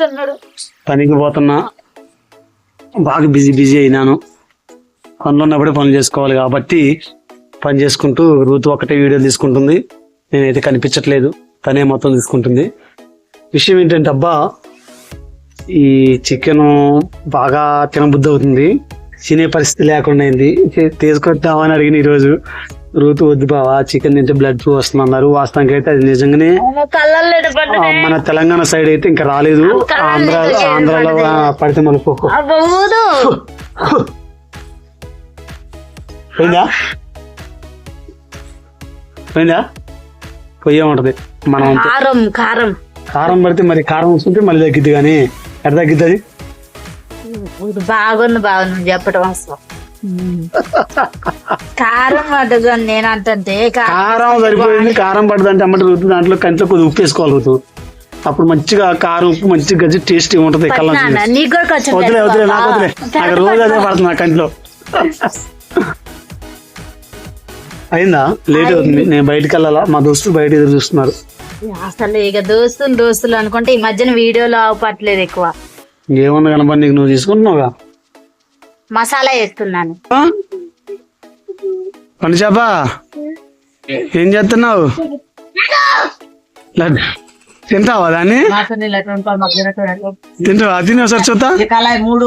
కూర్చున్నాడు. పనికి పోతున్నా. బాగా బిజీ బిజీ అయినాను. పనులు ఉన్నప్పుడే పనులు చేసుకోవాలి కాబట్టి పని చేసుకుంటూ రూతు ఒకటే వీడియో తీసుకుంటుంది. నేనైతే కనిపించట్లేదు. తనే మొత్తం తీసుకుంటుంది. విషయం ఏంటంటే అబ్బా ఈ చికెన్ బాగా తినబుద్ధి అవుతుంది తినే పరిస్థితి లేకుండా అయింది. తీసుకొద్దామని అడిగిన ఈరోజు. రూతు వద్దు బావా చికెన్ తింటే బ్లడ్ ఫ్లూ వస్తుంది అన్నారు వాస్తవానికి అయితే అది నిజంగానే మన తెలంగాణ సైడ్ అయితే ఇంకా రాలేదు. ఆంధ్ర ఆంధ్రాలో పడితే మన పోయిందా? పోయిందా? పొయ్యే ఉంటది. మనం. కారం కారం. కారం పడితే మరి కారం వస్తుంటే మళ్ళీ తగ్గిద్ది కానీ ఎక్కడ తగ్గిద్ది బాగుంది బాగుంది చెప్పడం అసలు. కారం పడ్డదు అని నేను అంటే కారం సరిపోయింది కారం పడదంటే అమ్మటి రుతు దాంట్లో కంట్లో కొద్దిగా ఉప్పు వేసుకోవాలి రుతు. అప్పుడు మంచిగా కారం ఉప్పు మంచిగా గజ్జి టేస్టీ ఉంటది కళ్ళ వదిలే వదిలే నాకు వదిలే నాకు రోజు అదే పడుతుంది నా కంట్లో. అయిందా? లేట్ అవుతుంది. నేను బయటికి వెళ్ళాలా? మా దోస్తులు బయట ఎదురు చూస్తున్నారు. అసలు ఇక దోస్తులు దోస్తులు అనుకుంటే ఈ మధ్యన వీడియోలో అవపట్లేదు ఎక్కువ. ఏమన్నా కనపడి నీకు నువ్వు తీసుకుంటున్నావుగా? మసాలా వేస్తున్నాను చేప ఏం చేస్తున్నావు. తింటావా దాన్ని? తింటావా? తిని ఒకసారి చూద్దా మూడు.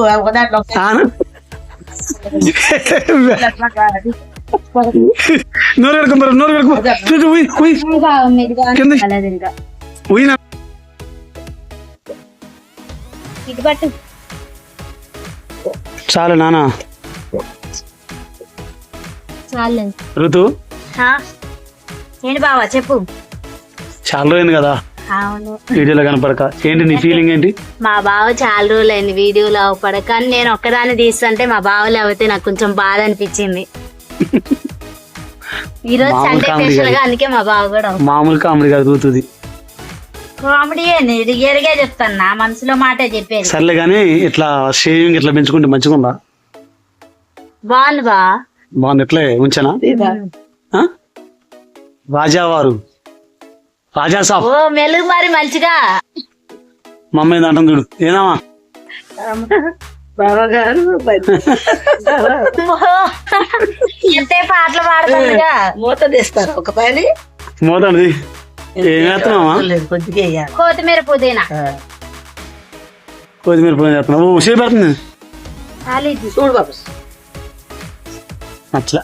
నోరు కడుకో మరి నోరు కడుకో. కింద. చాలు నాన్న చాలు. ఋతు ఏంటి బావా చెప్పు. చాలా రోజులు కదా. అవును. వీడియోలో కనపడక. ఏంటి నీ ఫీలింగ్ ఏంటి? మా బావ చాలా రోజులైంది వీడియోలో అవపడ కానీ నేను ఒక్కదాన్ని తీస్తుంటే మా బావలు అవుతే నాకు కొంచెం బాధ అనిపించింది. ఈ రోజు సండే స్పెషల్గా. అందుకే మా బావ కూడా మామూలు కామెడీ కాదు ఋతుది కామెడీ రియల్గా చెప్తాను. నా మనసులో మాటే చెప్పేది. సర్లే కానీ ఇట్లా షేవింగ్ ఇట్లా పెంచుకుంటే మంచిగా ఉందా బాగుంది? బా బాగుంది ఎట్లే ఉంచానా ఆ? రాజావారు. రాజా సాబ్. ఓ మెలుగు మరి మంచిగా. మా అమ్మాయి అంటుంది చూడు ఏనామా ఎంతే పాటలు పాడుతుందిగా మూత తీస్తారు ఒక పని. మోదండి కొత్తిమీర పుదీనా. వేస్తున్నావు ఓ షేప్ పెడుతుంది. చూడు బాబు. అట్లా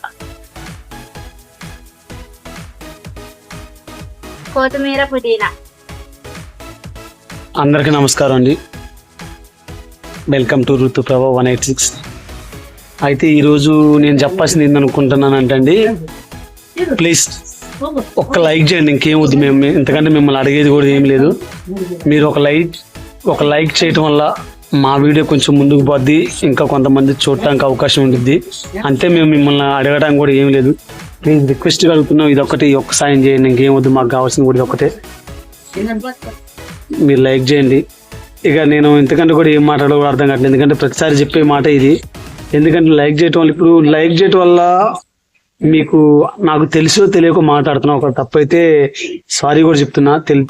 కొత్తిమీర పుదీనా. అందరికీ నమస్కారం అండి. వెల్కమ్ టు ఋతు ప్రభా వన్ ఎయిట్ సిక్స్. అయితే ఈరోజు నేను చెప్పాల్సింది ఏందనుకుంటున్నాను అంటే అండి ప్లీజ్ ఒక్క లైక్ చేయండి ఇంకేం వద్దు. మేము ఇంతకంటే మిమ్మల్ని అడిగేది కూడా ఏం లేదు. మీరు ఒక లైక్ ఒక లైక్ చేయటం వల్ల మా వీడియో కొంచెం ముందుకు పోద్ది. ఇంకా కొంతమంది చూడటానికి అవకాశం ఉంటుంది అంతే మేము మిమ్మల్ని అడగడానికి కూడా ఏం లేదు. ప్లీజ్ రిక్వెస్ట్ అడుగుతున్నాం. ఇది ఒకటి ఒక్క సాయం చేయండి. ఇంకేం వద్దు. మాకు కావాల్సింది కూడా ఇది ఒకటే మీరు లైక్ చేయండి. ఇక నేను ఇంతకంటే కూడా ఏం మాట్లాడో అర్థం కావట్లేదు. ఎందుకంటే ప్రతిసారి చెప్పే మాట ఇది. ఎందుకంటే లైక్ చేయటం వల్ల ఇప్పుడు లైక్ చేయటం వల్ల మీకు నాకు తెలుసో తెలియక మాట్లాడుతున్నా. ఒక తప్పైతే సారీ కూడా చెప్తున్నా. తెలి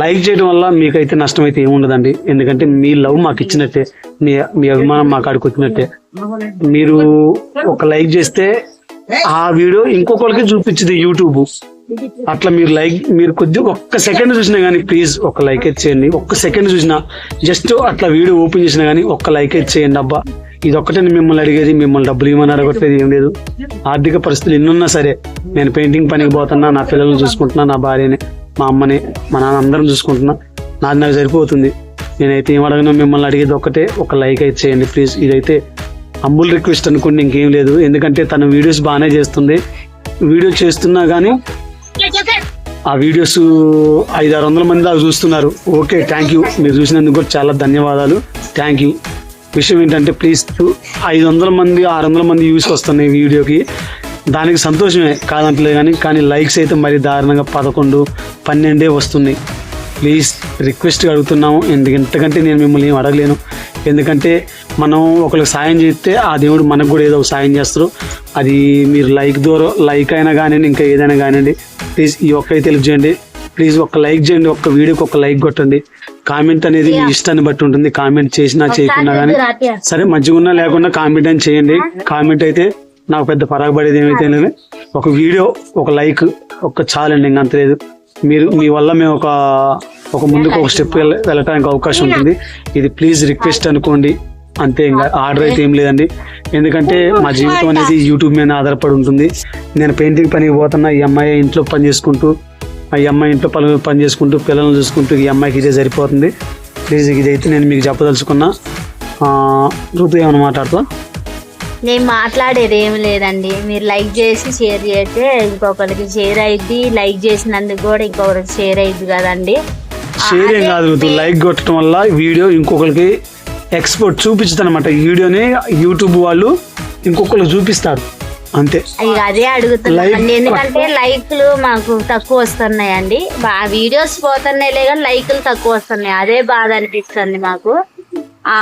లైక్ చేయడం వల్ల మీకైతే నష్టం అయితే ఏముండదండి. ఎందుకంటే మీ లవ్ మాకు ఇచ్చినట్టే. మీ మీ అభిమానం మాకు ఆడికి వచ్చినట్టే. మీరు ఒక లైక్ చేస్తే ఆ వీడియో ఇంకొకరికి చూపించింది యూట్యూబ్. అట్లా మీరు లైక్ మీరు కొద్దిగా ఒక్క సెకండ్ చూసినా కానీ ప్లీజ్ ఒక లైక్ అయితే చేయండి. ఒక్క సెకండ్ చూసినా జస్ట్ అట్లా వీడియో ఓపెన్ చేసినా కానీ ఒక్క లైక్ అయితే చేయండి అబ్బా. ఇది ఒక్కటే మిమ్మల్ని అడిగేది మిమ్మల్ని డబ్బులు ఇవ్వమని అడగట్లేదు ఏం లేదు. ఆర్థిక పరిస్థితులు ఎన్నున్నా సరే నేను పెయింటింగ్ పనికి పోతున్నా నా పిల్లల్ని చూసుకుంటున్నా నా భార్యని మా అమ్మని మా నాన్న అందరం చూసుకుంటున్నా నాది నాకు సరిపోతుంది. నేనైతే ఏం అడగను మిమ్మల్ని అడిగేది ఒక్కటే ఒక లైక్ అయితే చేయండి ప్లీజ్. ఇదైతే అంబుల్ రిక్వెస్ట్ అనుకోండి ఇంకేం లేదు. ఎందుకంటే తన వీడియోస్ బాగానే చేస్తుంది. వీడియో చేస్తున్నా కానీ ఆ వీడియోస్ ఐదు ఆరు వందల మంది దాకా చూస్తున్నారు. ఓకే థ్యాంక్ యూ మీరు చూసినందుకు కూడా చాలా ధన్యవాదాలు. థ్యాంక్ యూ విషయం ఏంటంటే ప్లీజ్ ఐదు వందల మంది ఆరు వందల మంది యూస్ వస్తున్నాయి వీడియోకి. దానికి సంతోషమే కాదంటలేదు కానీ కానీ లైక్స్ అయితే మరి దారుణంగా పదకొండు పన్నెండే వస్తున్నాయి. ప్లీజ్ రిక్వెస్ట్ అడుగుతున్నాము. ఎందుకు ఇంతకంటే నేను మిమ్మల్ని ఏం అడగలేను. ఎందుకంటే మనం ఒకరికి సాయం చేస్తే ఆ దేవుడు మనకు కూడా ఏదో ఒక సాయం చేస్తారు. అది మీరు లైక్ ద్వారా లైక్ అయినా కానివ్వండి ఇంకా ఏదైనా కానివ్వండి ప్లీజ్ ఈ ఒక్కైతే తెలియజేయండి. చేయండి ప్లీజ్ ఒక లైక్ చేయండి ఒక్క వీడియోకి ఒక లైక్ కొట్టండి. కామెంట్ అనేది మీ ఇష్టాన్ని బట్టి ఉంటుంది. కామెంట్ చేసినా చేయకున్నా కానీ సరే మంచిగా ఉన్నా లేకున్నా కామెంట్ అని చేయండి. కామెంట్ అయితే నాకు పెద్ద పరాగపడేది ఏమైతే లేదు. ఒక వీడియో ఒక లైక్ ఒక చాలండి ఇంకా అంత లేదు. మీరు మీ వల్ల మేము ఒక ఒక ముందుకు ఒక స్టెప్ వెళ్ళటానికి అవకాశం ఉంటుంది. ఇది ప్లీజ్ రిక్వెస్ట్ అనుకోండి. అంతే ఇంకా ఆర్డర్ అయితే ఏం లేదండి. ఎందుకంటే మా జీవితం అనేది యూట్యూబ్ మీద ఆధారపడి ఉంటుంది. నేను పెయింటింగ్ పనికి పోతున్నా ఈ అమ్మాయి ఇంట్లో పని చేసుకుంటూ ఈ అమ్మాయి ఇంట్లో పని పని చేసుకుంటూ పిల్లల్ని చూసుకుంటూ ఈ అమ్మాయికి ఇదే సరిపోతుంది. ప్లీజ్ ఇదైతే నేను మీకు చెప్పదలుచుకున్నా. ఋతు ఏమైనా మాట్లాడుతా నేను మాట్లాడేది ఏం లేదండి. మీరు లైక్ చేసి షేర్ చేస్తే ఇంకొకరికి షేర్ అయింది లైక్ చేసినందుకు కూడా ఇంకొకరికి షేర్ అయింది కదండి. షేర్ ఏం కాదు లైక్ కొట్టడం వల్ల వీడియో ఇంకొకరికి ఎక్స్పోర్ట్ చూపించుతారు అనమాట వీడియోని యూట్యూబ్ వాళ్ళు ఇంకొకరికి చూపిస్తారు. అంతే. ఇక అదే అడుగుతున్నామండి Like ఎందుకంటే లైక్లు మాకు తక్కువ వస్తున్నాయండి. బా వీడియోస్ పోతున్నాయిలే కానీ లైక్లు తక్కువ వస్తున్నాయి. అదే బాధ అనిపిస్తుంది మాకు. ఆ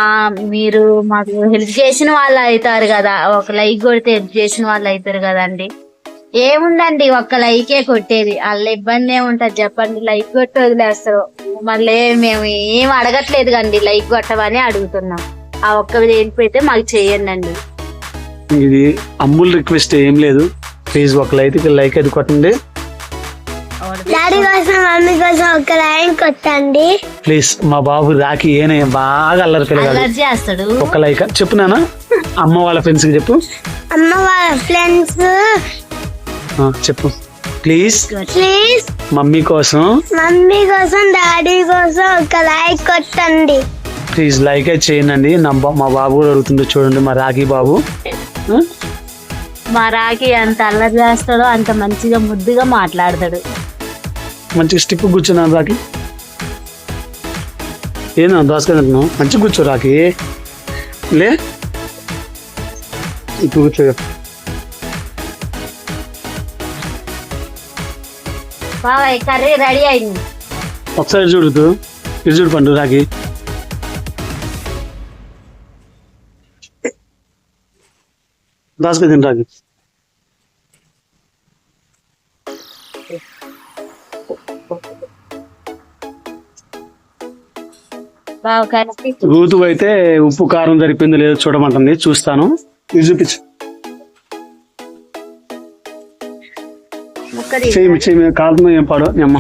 మీరు మాకు హెల్ప్ చేసిన వాళ్ళు అవుతారు కదా. ఒక లైక్ కొడితే హెల్ప్ చేసిన వాళ్ళు అవుతారు కదండి. ఏముందండి ఒక్క లైకే కొట్టేది. వాళ్ళ ఇబ్బంది ఏముంటది చెప్పండి. లైక్ కొట్టి వదిలేస్తారు. మళ్ళీ మేము ఏం అడగట్లేదు కండి లైక్ కొట్టమని అడుగుతున్నాం. ఆ ఒక్క వెళ్ళిపోతే మాకు చేయండి అండి ఇది అమ్ముల్ రిక్వెస్ట్ ఏం లేదు. ప్లీజ్ ఒక లైక్ లైక్ అది కొట్టండి. డాడీ కోసం మమ్మీ కోసం ఒక లైన్ కొట్టండి. ప్లీజ్ మా బాబు రాకి ఏనే బాగా అల్లరి పిల్లగాడు అలర్జీ చేస్తాడు. ఒక లైక్ చెప్పు నాన్న అమ్మ వాళ్ళ ఫ్రెండ్స్కి చెప్పు. అమ్మ వాళ్ళ ఫ్రెండ్స్ ఆ, చెప్పు. ప్లీజ్ ప్లీజ్ మమ్మీ కోసం. మమ్మీ కోసం డాడీ కోసం ఒక లైక్ కొట్టండి. ప్లీజ్ లైక్ అయితే చేయండి. నా బా- మా బాబు కూడా అడుగుతుండే చూడండి మా రాఖీ బాబు? మా రాకి అంత అల్లరి చేస్తాడో అంత మంచిగా ముద్దుగా మాట్లాడతాడు. మంచిగా స్టిప్ కూర్చున్నా రాకి ఏనా దోసకాయ తింటున్నావు మంచిగా కూర్చో రాకి లే. ఇప్పుడు కూర్చో. బాబాయ్ కర్రీ రెడీ అయింది. ఒకసారి చూడుతూ ఇది చూడు పండు రాకి తిని రాకి బాగా కలిపి రూతు అయితే ఉప్పు కారం సరిపోయిందో లేదో చూడమంటుంది. చూస్తాను. ఇది చూపించు. చేయి చేయి ఏం పాడు అమ్మ.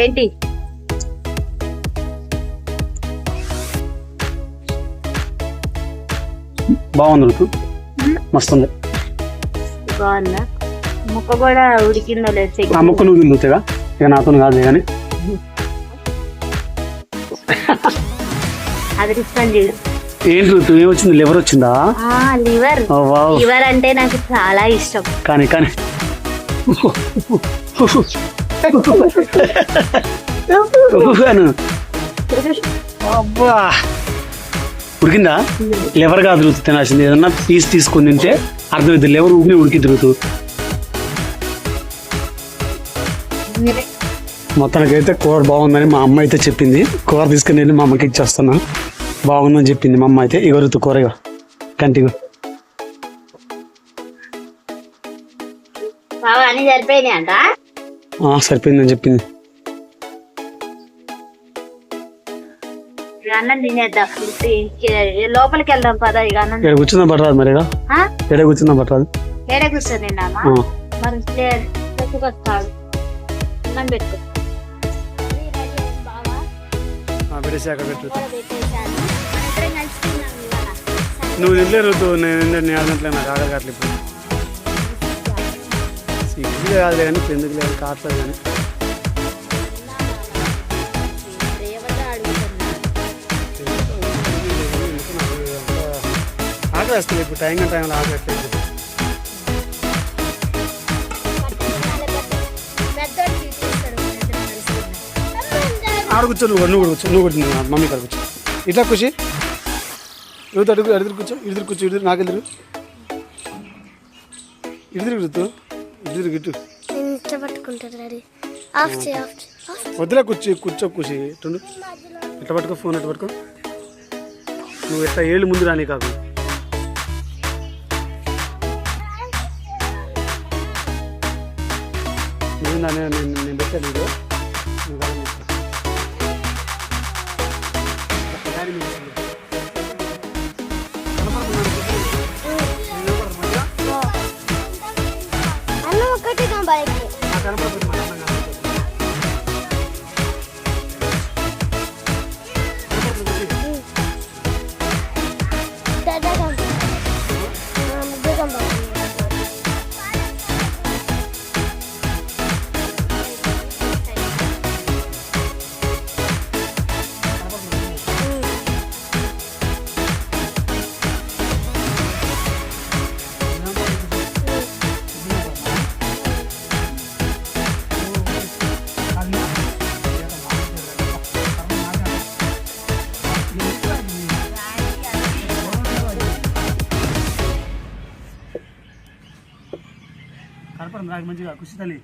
ఏంటి? బాగుంది ఋతు మస్తు ఉంది బాగుందా? ముక్క కూడా ఉడికిందో లేదు. ఆ ముక్క నువ్వు తిందుతాగా ఇక నాతో కాదు కానీ అది ఇస్తాను చూడు ఏంటి ఋతు ఏమొచ్చింది? లివర్ వచ్చిందా? లివర్. లివర్ అంటే నాకు చాలా ఇష్టం. కానీ కానీ. ఊహాను. అబ్బా. ఉడికిందా? లివర్ కాదు తినాల్సింది. ఏదన్నా పీస్ తీసుకొని తింటే అర్థమైంది లివర్ ఊపిరి ఉడికి ఋతు మొత్తానికైతే కూర బాగుందని మా అమ్మ అయితే చెప్పింది. కూర తీసుకుని వెళ్ళి మా అమ్మకి ఇచ్చేస్తున్నా. బాగుందని చెప్పింది మా అమ్మ అయితే. ఇగో ఋతు కూరగా కంటిగా అన్ని సరిపోయినాయి అంట సరిపోయిందని చెప్పింది. ఇక అన్నం తినేద్దాం. లోపలికి వెళ్దాం పద ఇక అన్నం ఇక్కడ కూర్చుందా పట్టరాదు మరిగా ఆ? ఎక్కడ కూర్చుందా పట్టరాదు ఏడ కూర్చొని తిన్నామా ఆ. మరి లే- పెట్టుకొస్తాడు. అన్నం పెట్టుకో నువ్వు తినలే ఋతు నేను నేను అన్నట్లే నాకు ఆకలి కావట్లేదు ఈజీగా కాదులే కానీ ఎందుకు లేదు? కావట్లేదు కానీ. ఆకలి వస్తుంది ఇప్పుడు టైం టైంలో ఆకలి వస్తుంది ఆడ కూర్చో నువ్వు నువ్వు కూడా కూర్చో నువ్వు కూడా తిను, మమ్మీ కాడ కూర్చో. ఇట్లా ఖుషి ఋతు అడుగు ఎదురు కూర్చో ఇద్దరు కూర్చో ఇద్దరు నాకు ఎదురు ఇద్దరు ఋతు ఇటు ఇటు ఇంత పట్టుకుంటారు డాడీ. ఆఫ్ చేయి ఆఫ్ చేయి వద్దులే కూర్చి కూర్చో కూర్చి ఇటుండు ఎట్ట పట్టుకో ఫోన్ ఎట్ట పట్టుకో. నువ్వు ఎట్లా ఏళ్ళు ముందు రాని కాకు నేను నేను నేను పెట్టాను నాకు మంచిగా ఖుషి తల్లి.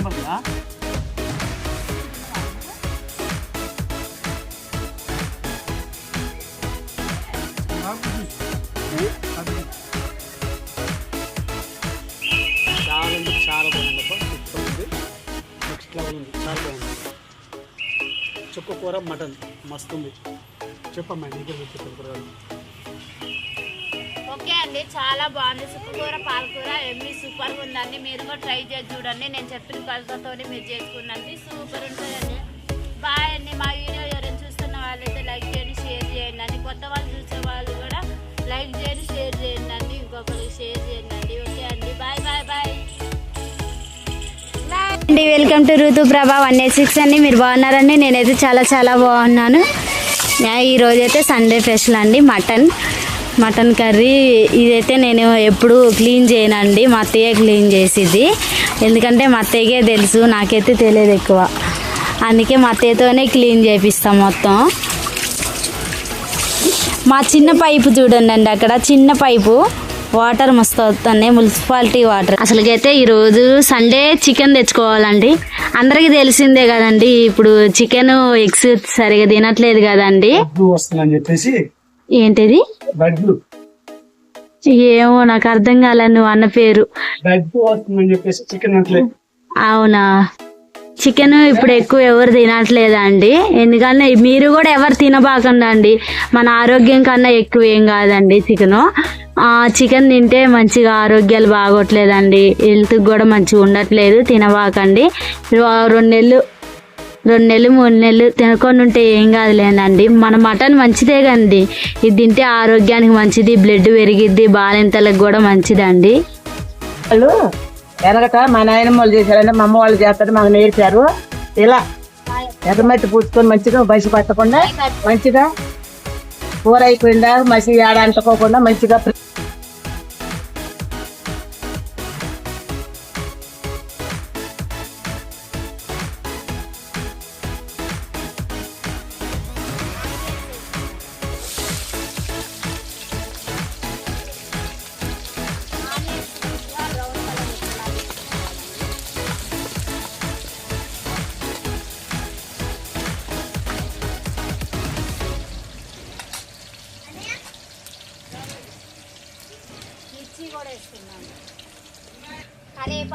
ఇది కనపడుతుందా? నాకు చూసి. అది. చాలా అంటే చాలా బాగుంది అబ్బా. సూపర్ ఉంది. నెక్స్ట్ లెవెల్ ఉంది. చాలా బాగుంది. చుక్క కూర మటన్. మస్తు ఉంది. చెప్పమ్మా నీకే చెప్పాను కూరగాయలు ఓకే అండి చాలా బాగుంది. సుక్కకూర పాలకూర ఎమ్మి సూపర్ ఉందండి. మీరు కూడా ట్రై చేసి చూడండి. నేను చెప్పిన మీరు చేసుకున్నది సూపర్ ఉంటుందండి. బాయ్ అండి మా వీడియో ఎవరైనా చూస్తున్న వాళ్ళైతే లైక్ చేయండి షేర్ చేయండి అండి. కొత్త వాళ్ళు చూసే వాళ్ళు కూడా లైక్ చేయండి షేర్ చేయండి అండి. ఇంకొకరికి షేర్ చేయండి అండి. ఓకే అండి బాయ్ బాయ్ బాయ్. అండి welcome to Ritu Prabha one eight six అండి. మీరు బాగున్నారండి? నేనైతే చాలా చాలా బాగున్నాను. ఈరోజు అయితే సండే స్పెషల్ అండి మటన్. Mutton curry. ఇదైతే నేను ఎప్పుడు క్లీన్ చేయనండి. మా అత్తయ్య క్లీన్ చేసిద్ది. ఎందుకంటే మా అత్తయ్యకే తెలుసు నాకైతే తెలియదు ఎక్కువ. అందుకే మా అత్తయ్యతోనే క్లీన్ చేపిస్తాం మొత్తం. మా చిన్న పైపు చూడండి అండి అక్కడ చిన్న పైపు. వాటర్ మస్తు వస్తున్నాయి మున్సిపాలిటీ వాటర్. అసలుకైతే ఈరోజు సండే చికెన్ తెచ్చుకోవాలండి. అందరికీ తెలిసిందే కదండి ఇప్పుడు చికెన్ ఎగ్స్ సరిగా తినట్లేదు కదండి. బడ్లు వస్తుందని చెప్పేసి ఏంటిది? బడ్లు ఏమో నాకు అర్థం కాలే నువ్వు అన్న పేరు. అవునా? చికెన్ ఇప్పుడు ఎక్కువ ఎవరు తినట్లేదండి ఎందుకంటే మీరు కూడా ఎవరు తినబాకండి అండి మన ఆరోగ్యం కన్నా ఎక్కువ ఏం కాదండి చికెన్. చికెన్ తింటే మంచిగా ఆరోగ్యాలు బాగోట్లేదండి. హెల్త్ కూడా మంచిగా ఉండట్లేదు తినబాకండి. రెండు నెలలు రెండు నెలలు మూడు నెలలు తినకుండా ఉంటే ఏం కాదులేనండి. మన మటన్ మంచిదే కండి ఇది తింటే ఆరోగ్యానికి మంచిది బ్లడ్ పెరిగిద్ది బాలింతలకు కూడా మంచిదండి. వాళ్ళు వెనకట మా నాయనమ్మ వాళ్ళు చేశారంటే మా అమ్మ వాళ్ళు చేస్తారు మాకు నేర్పారు ఇలా ఎర్రమట్టి పూసుకొని మంచిగా బసి పట్టకుండా మంచిగా కూర అయిపోయిందా మసి ఆడ అంటుకోకుండా మంచిగా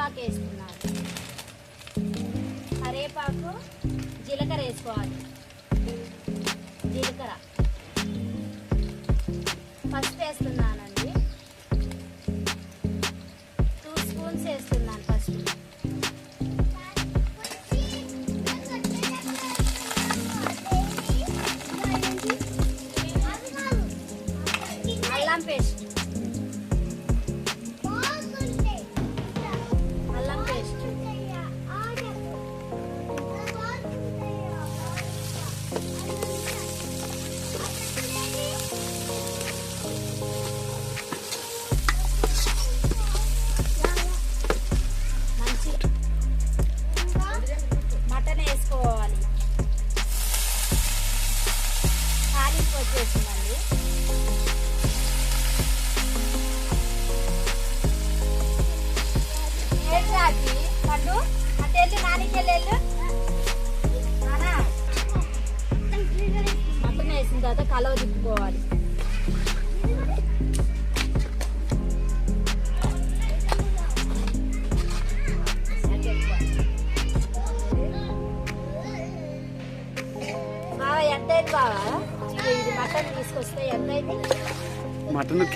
కరేపాకు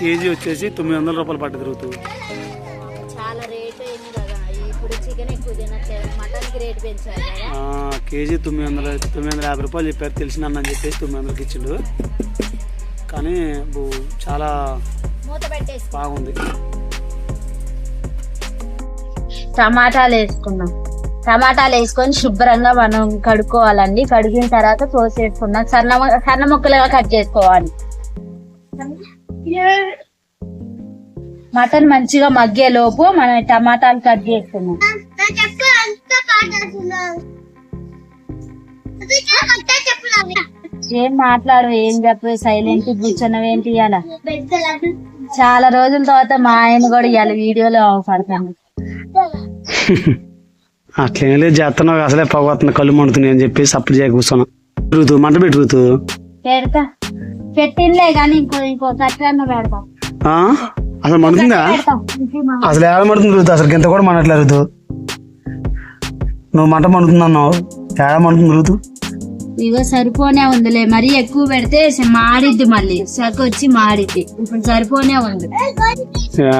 కేజీ వచ్చేసి తొమ్మిది వందల రూపాయలు పట్టు తిరుగుతుంది. చాలా రేట్ అయింది కదా ఇప్పుడు చికెన్ ఎక్కువ తినట్లేదు మటన్కి రేట్ పెంచారు కదా. ఆ, కేజీ తొమ్మిది వందల తొమ్మిది వందల యాభై రూపాయలు చెప్పారు తెలిసిన అని చెప్పేసి తొమ్మిది వందలకి ఇచ్చిండు. కానీ చాలా మూత పెట్టేసి. బాగుంది. టమాటాలు వేసుకున్నాం. టమాటాలు వేసుకొని శుభ్రంగా మనం కడుక్కోవాలండి. కడిగిన తర్వాత కోసేసుకున్నాం సన్న సన్న ముక్కలుగా కట్ చేసుకోవాలి. మటన్ మంచిగా మగ్గే లోపు మనం టమాటాలు కట్ చేసుకున్నాం నా చెప్పు అంత పాడుతున్నావు చెప్పులా ఏం మాట్లాడు ఏం చెప్పు సైలెంట్ కూర్చున్నవేంటి అలా పెద్దలకు చాలా రోజుల తర్వాత మా ఆయన కూడా ఇవాళ వీడియోలో పడతాను. అట్లేం లేదు చేస్తున్నావు అసలే పొగవుతుంది కళ్ళు మండుతున్నాయి అని చెప్పేసి అప్పుడు చేయ కూర్చున్నా. రుతు మంట పెట్టి రుతు. పెడతా. పెట్టిందే కానీ ఇంకో ఇంకో పెడతా. ఆ? అసలు మండుతుందా పెడతా. అసలు ఏడ మండుతుంది రుతు అసలు గింత కూడా మండట్లేదు రుతు నువ్వు మంట మండుతుంది అన్నావు ఏడ మండుతుంది రుతు ఇగో సరిపోనే ఉందిలే. మరీ ఎక్కువ పెడితే స- మాడిద్ది మళ్ళీ. సగ వచ్చి మాడిద్ది ఇప్పుడు సరిపోనే ఉంది. ఆ,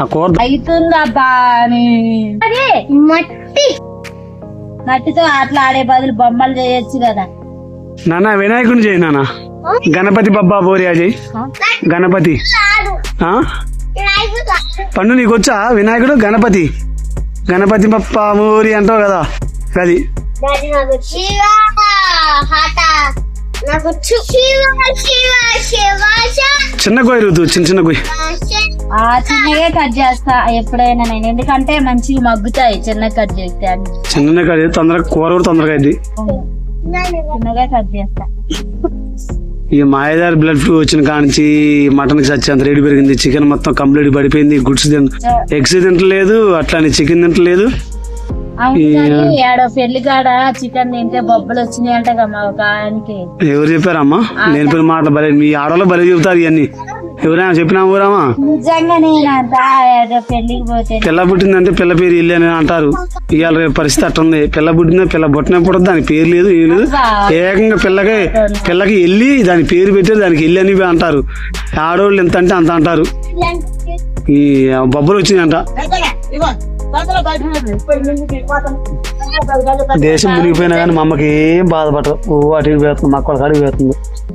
ఆ కూర అవుతుందబ్బా అని అదే మట్టి. మట్టితో ఆటలు ఆడే బదులు బొమ్మలు చేయొచ్చు కదా. నాన్న వినాయకుని చేయి నాన్న గణపతి బబ్బా బోరియా చేయి గణపతి. పండు నీకు వచ్చా వినాయకుడు గణపతి. గణపతి బప్ప ఊరి అంటావు కదా. అది. చిన్న గొయ్యి రుతు చిన్న చిన్న గొయ్యి ఆ చిన్నగా కట్ చేస్తా ఎప్పుడైనా నేను. ఎందుకంటే మంచిగా మగ్గుతాయి చిన్నగా కట్ చేస్తే అన్ని. చిన్ననే కాదు తొందరగా కూర కూడా తొందరగా అయింది చిన్నగా కట్ చేస్తా. ఈ మాయదారి బ్లడ్ ఫ్లూ వచ్చిన కానించి మటన్కి చచ్చేంత రేటు పెరిగింది. చికెన్ మొత్తం కంప్లీట్ పడిపోయింది. గుడ్స్ తిన ఎగ్స్ తింటలేదు. అట్లానే చికెన్ తింటలేదు. చికెన్ తింటే బొబ్బలు వచ్చినాయి అంట ఎవరు చెప్పారమ్మా? నేను మాటలు బలే. మీ ఆడవాళ్ళు బలే చెబుతారు ఇవన్నీ ఎవరైనా చెప్పినా ఊరామా పిల్ల పుట్టిందంటే పిల్ల పేరు ఇల్లు అని అంటారు. ఇవాళ రేపు పరిస్థితి అట్ట ఉంది. పిల్ల పుట్టిందా పిల్ల పుట్టిన పుట్టదు దాని పేరు లేదు ఏం లేదు. ఏకంగా పిల్లకి పిల్లకి వెళ్ళి దాని పేరు పెట్టారు దానికి ఇల్లు అని అంటారు. ఆడవాళ్ళు ఎంత అంటే అంత అంటారు. ఈ బొబ్బలు వచ్చిందంట దేశం మునిగిపోయినా కానీ మా అమ్మకి ఏం బాధపడదు అటు పోతుంది మా కాడికి పోతుంది. టయానికి.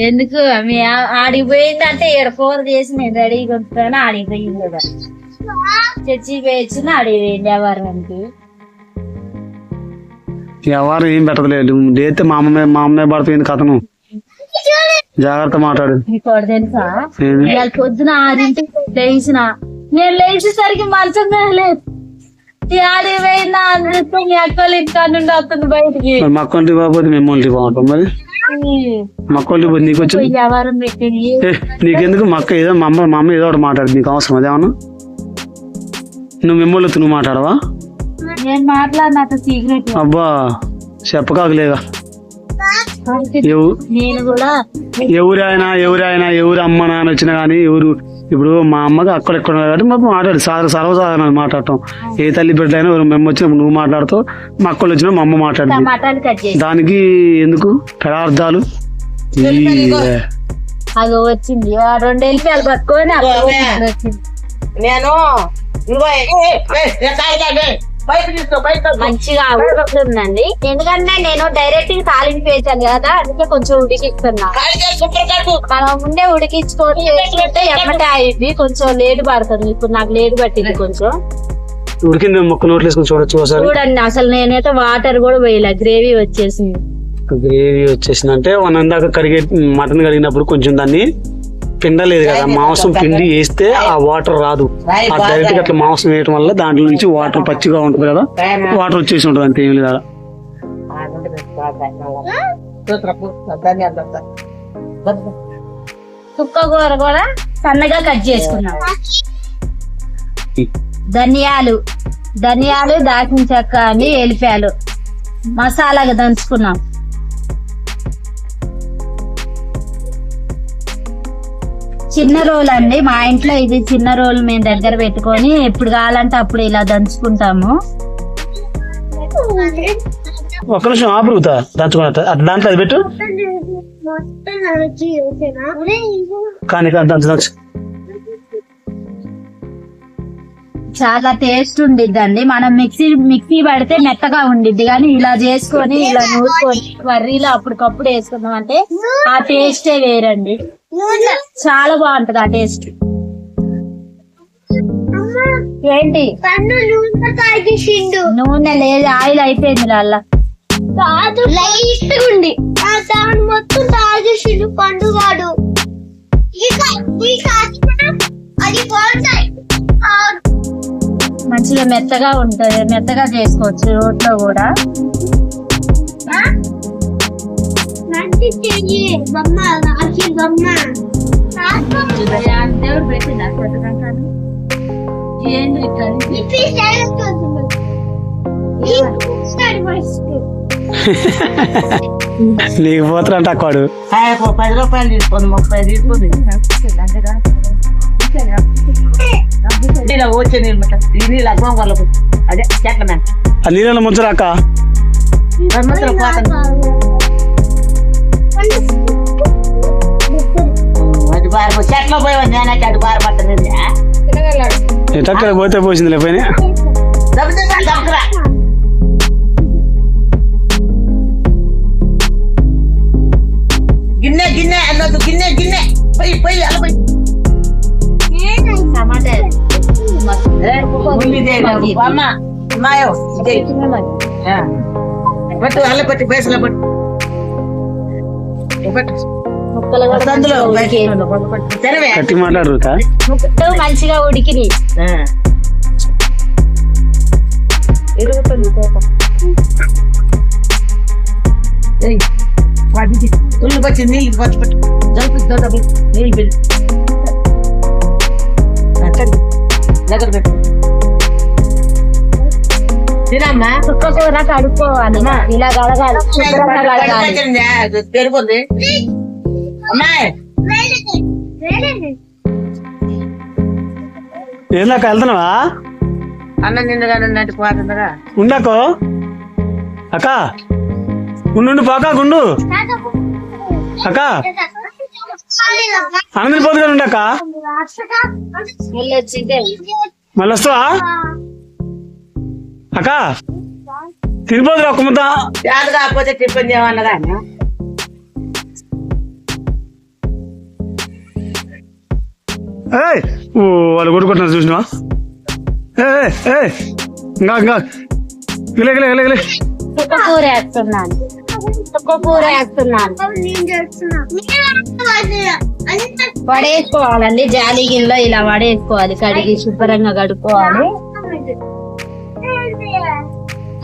ఎందుకు? మీ ఆడికి పోయిందంటే ఈడ కూర చేసి నేను రెడీగా ఉంటాను ఆడికి పోయింది కదా. చర్చి పోయొచ్చిన ఆడికి పోయింది ఎవరికి ఎవరు ఏం పెట్టలేదు లేతే మా అమ్మ మా అమ్మే పడిపోయింది కథను. జాగ్రత్త మాట్లాడు. తెలుసా? పొద్దున ఆరింటికి లేచిన. నేను లేచేసరికి మంచం లేదు. మీ మక్కంటి బాబోతే మేము ఒంటి బాగుంటాం మరి. మక్కంటి పోతే నీకు ఎవరం ఏ, నీకెందుకు? మా అక్క ఏదో మా అమ్మ మా అమ్మ ఏదో ఒకటి మాట్లాడు నీకు అవసరం అదేమన్నా నువ్వు మిమ్మల్ని నువ్వు మాట్లాడవా? అబ్బా చెప్పకాకలేగా. ఎవు నేను కూడా ఎవరైనా ఎవరైనా ఎవరు అమ్మ నాన్న వచ్చినా కానీ ఎవరు ఇప్పుడు మా అమ్మకి అక్కడ ఎక్కడ ఉన్నారు కాబట్టి మాకు మాట్లాడు సార్ సర్వసాధారణ మాట్లాడటం ఏ తల్లి బిడ్డలైనా ఎవరు మేము వచ్చినప్పుడు నువ్వు మాట్లాడుతావు మా అక్కలు వచ్చినా మా అమ్మ మాట్లాడుతుంది టమాటాలు కట్ చేసి దానికి ఎందుకు పదార్థాలు ఈ- అది వచ్చింది ఆ రెండు వెళ్ళిపోయాలు పట్టుకొని అక్కడ వచ్చింది, వచ్చింది నేను మంచిగా ఉడుకుతుందండి ఎందుకంటే నేను డైరెక్ట్ తాలింపు వేసాను కదా అందుకే కొంచెం ఉడికిస్తున్నా. మనం ముందే ఉడికించుకొని ఎమ్మటే అయింది. కొంచెం లేట్ పడుతుంది. ఇప్పుడు నాకు లేట్ పట్టింది కొంచెం. ఉడికింది మొక్క నోట్లు వేసుకుని చూడొచ్చు ఒకసారి. చూడండి అసలు నేనైతే వాటర్ కూడా వేయలే గ్రేవీ వచ్చేసింది. గ్రేవీ వచ్చేసిందంటే వన్ ఇందాక కరిగే మటన్ కడిగినప్పుడు కొంచెం దాన్ని పిండలేదు కదా మాంసం పిండి వేస్తే ఆ వాటర్ రాదు. ఆ డైరెక్ట్గా అట్లా మాంసం వేయడం వల్ల దాంట్లో నుంచి వాటర్ పచ్చిగా ఉంటుంది కదా వాటర్ వచ్చేసి ఉంటుంది అంతే ఏం లేదు? కూర కూడా సన్నగా కట్ చేసుకున్నాం. ధనియాలు ధనియాలు దాచిన చెక్క అని ఎలిపాలు మసాలాగా దంచుకున్నాం. చిన్న రోల్ అండి. మా ఇంట్లో ఇది చిన్న రోల్ మేము దగ్గర పెట్టుకొని ఎప్పుడు కావాలంటే అప్పుడు ఇలా దంచుకుంటాము. ఒక్క నిమిషం ఆపురుగుతా దంచుకున్న దాంట్లో అది పెట్టు. కానీ దంచు దంచు. చాలా టేస్ట్ ఉండిద్దండి. మనం మిక్సీ మిక్సీ పడితే మెత్తగా ఉండిద్ది. కానీ ఇలా చేసుకొని ఇలా నూరుకొని కర్రీలో అప్పటికప్పుడు వేసుకున్నాం అంటే ఆ టేస్టే వేరండి. నూనె. చాలా బాగుంటది ఆ టేస్ట్ ఏంటి? నూనె లేదు ఆయిల్ అయిపోయింది అలా కాదు లైట్ ఉంది. దాని మొత్తం తాగేసిండు పండుగాడు అది పోతాయి. మంచిగా మెత్తగా ఉంటది. మెత్తగా చేసుకోవచ్చు రోట్లో కూడా. దేవుడు పెట్టిందా? నీకు పోతారంట అక్కడు పది రూపాయలు తీసుకోండి ముప్పై తీసుకుంది ఇలా వచ్చే నీళ్ళు నీళ్ళు అగ్వం వాళ్ళకు అదే చెట్ల మీద ఆ నీళ్ళలో ముంచరాక? రమ్మతులు పోతాను. అది బాగా చెట్లో పోయి నేనైతే అటు బాగా పట్టలేదు ఎటక్కడ పోతే పోసిందిలే పైన దబ్బరా. అమ్మ మాయో ఇదే. ఆ. పట్టు అల్ల పట్టి బేసలో పట్టు. పట్టు. ముక్కలు మంచిగా ఉడికి- తెరవే. గట్టి మాట్లాడరుతా ముక్కలు మంచిగా ఉడికినాయి ఉల్లి పచ్చి నీళ్ళు పచ్చి పట్టు. దొడ్డ నీళ్ళు బిల్లు దగ్గర పెట్టు. తినమ్మా చుక్క కూర కడుక్కోవాలి ఇలా కడగాలి శుభ్రంగా కడగాలి పెరుగుంది అమ్మాయి ఏందాక వెళ్తున్నావా? అన్నం పోతుందిగా ఉండకో. అక్క ఉండు పాక గుండు అక్క ఆనందం పోతుగా వచ్చిందే. మళ్ళీ వస్తావా? అక్క ఒక్క ముద్ద యాద కాకపోతే టిఫిన్ చేయమన్నదా ఏయ్ ఓ వాళ్ళు కొట్టుకుంటున్నారు చూసినావా? ఏ ఏ ఇంకా ఇంకా. గిలే గిలే గిలే గిలే చుక్క కూర వేస్తున్నాను. చుక్క కూర వేస్తున్నాను. వడేసుకోవాలండి జాలి గిన్నెలో ఇలా వడేసుకోవాలి కడిగి శుభ్రంగా కడుక్కోవాలి.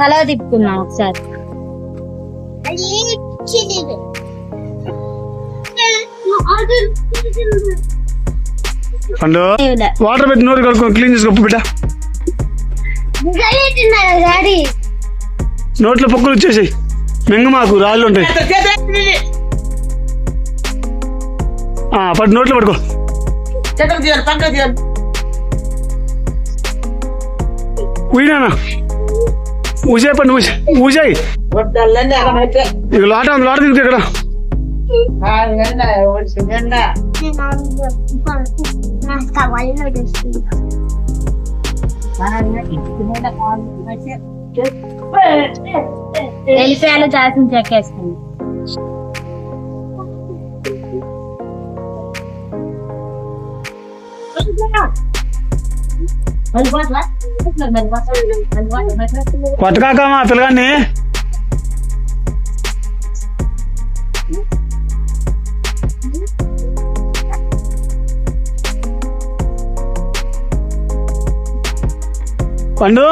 తల తిప్పుకున్నాం ఒకసారి. పండు. వాటర్ పెట్టి నోరు కడుక్కో క్లీన్ చేసుకో బిడ్డ. డాడీ నోట్లో పొక్కులు వచ్చేసాయి మెంగు మాకు రాళ్ళు ఉంటాయి. ఆ, పట్టు నోట్లో పట్టుకో. చెట్టు ఊసే పండు ఊసి ఊసాయి. వడ్డల్లన్నీ అలా ఇక లాట తింటే ఇక్కడ. వెళ్ళిపోయాలో దాచిన చెక్కేస్తుంది కొట్టకాక మా పిల్లగాన్ని. పండు.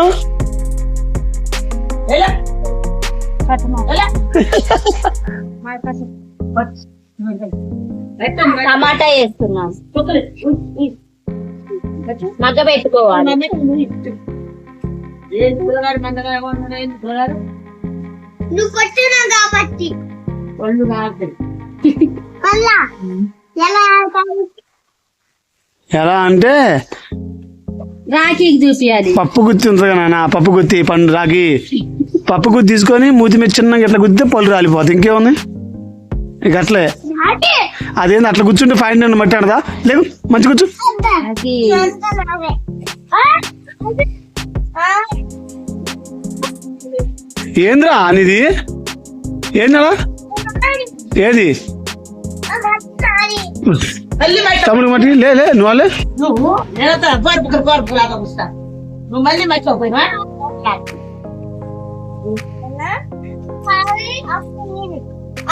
టమాటా వేస్తున్నాం. మగ్గ పెట్టుకోవాలి నువ్వు కాబట్టి. ఒళ్ళు ఎలా అంటే రాఖీకి చూపియాలి. పప్పు గుత్తి ఉంటుంది కదా పప్పు గుత్తి పండు రాగి పప్పు గుత్తి తీసుకొని మూతి మీద చిన్నగా ఇట్లా గుద్దితే పళ్ళు రాలిపోతుంది ఇంకేముంది? ఇక అట్లే. అంటే అదేంది అట్లా కూర్చుంటే ఫైన్ నన్ను మట్టాడదా లేదు మంచి కూర్చో? ఏంద్రా అనేది ఏందలా ఏది? మట్టి తమ్ముడు మట్టి లే లే నువ్వు లే?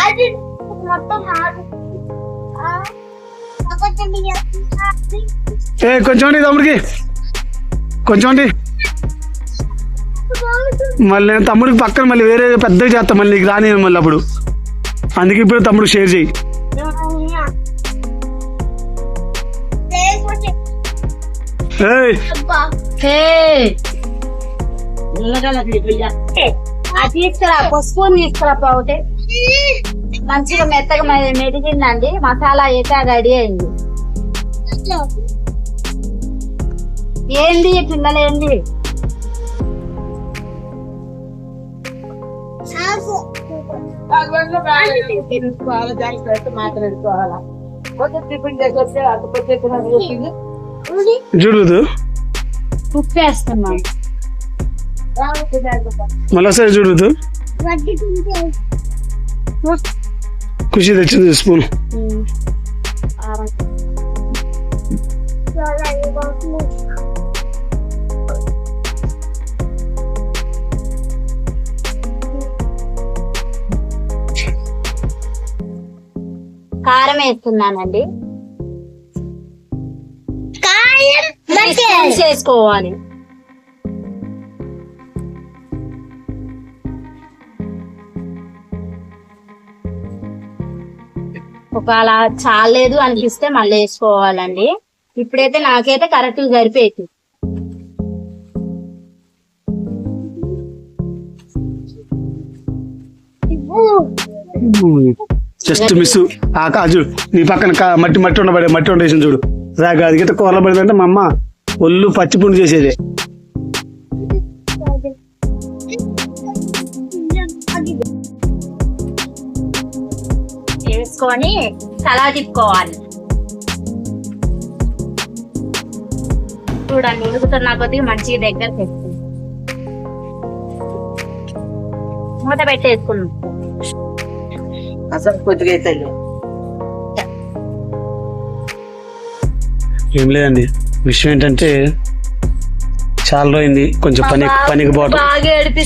అది మొత్తం. ఏ కొంచెం అండి తమ్ముడికి కొంచెం అండి మళ్ళీ నేను తమ్ముడికి పక్కన మళ్ళీ వేరే పెద్దగా చేస్తా మళ్ళీ నీకు రాని మళ్ళీ అప్పుడు అందుకే ఇప్పుడు తమ్ముడు షేర్ చేయి తీసుకురా పసుపు తీసుకురా మంచిగా మెత్తగా మె- మెదిగిందండి మసాలా అయితే రెడీ అయింది. ఏంది పిల్లలు ఏంది. చూడదు మళ్ళీ చూడదు తింటే. ఖుషి తెచ్చింది స్పూన్. కారం వేస్తున్నానండి. కాయం త్రీ ఒకవేళ చాలేదు అనిపిస్తే మళ్ళీ వేసుకోవాలండి. ఇప్పుడైతే నాకైతే కరెక్ట్ సరిపోయింది జస్ట్ మిస్ ఆ కాజు నీ పక్కన మట్టి మట్టి ఉండబడే మట్టి ఉండేసింది చూడు. రాగా అది గిట్ట కూరలో పడిందంటే మా అమ్మ ఒళ్ళు పచ్చిపుండు చేసేదే. వేసుకొని తలా తిప్పుకోవాలి. చూడండి ఉడుకుతున్న కొద్దిగా మంచిగా దగ్గర తెస్తుంది మూత పెట్టేసుకున్నాం అసలు కొద్దిగా అయితే ఏం లేదండి. విషయం ఏంటంటే చాలా రోజైంది కొంచెం పని పనికి ఏడిపి